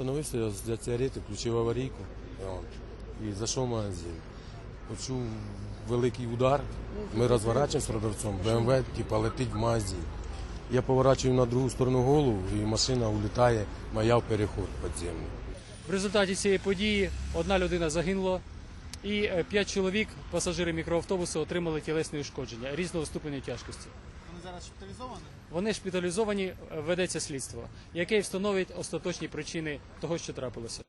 остановився, я взяв цигарети, включив аварійку і зайшов в магазин. Почув великий удар, ми розворачуємося з продавцом, БМВ типа, летить в магазин. Я поворачую на другу сторону голову і машина улітає, моя в переход підземний. В результаті цієї події одна людина загинула, і е, п'ять чоловік, пасажири мікроавтобусу, отримали тілесні ушкодження різного ступеню тяжкості. Вони зараз шпиталізовані? Вони шпиталізовані, е, ведеться слідство, яке встановить остаточні причини того, що трапилося.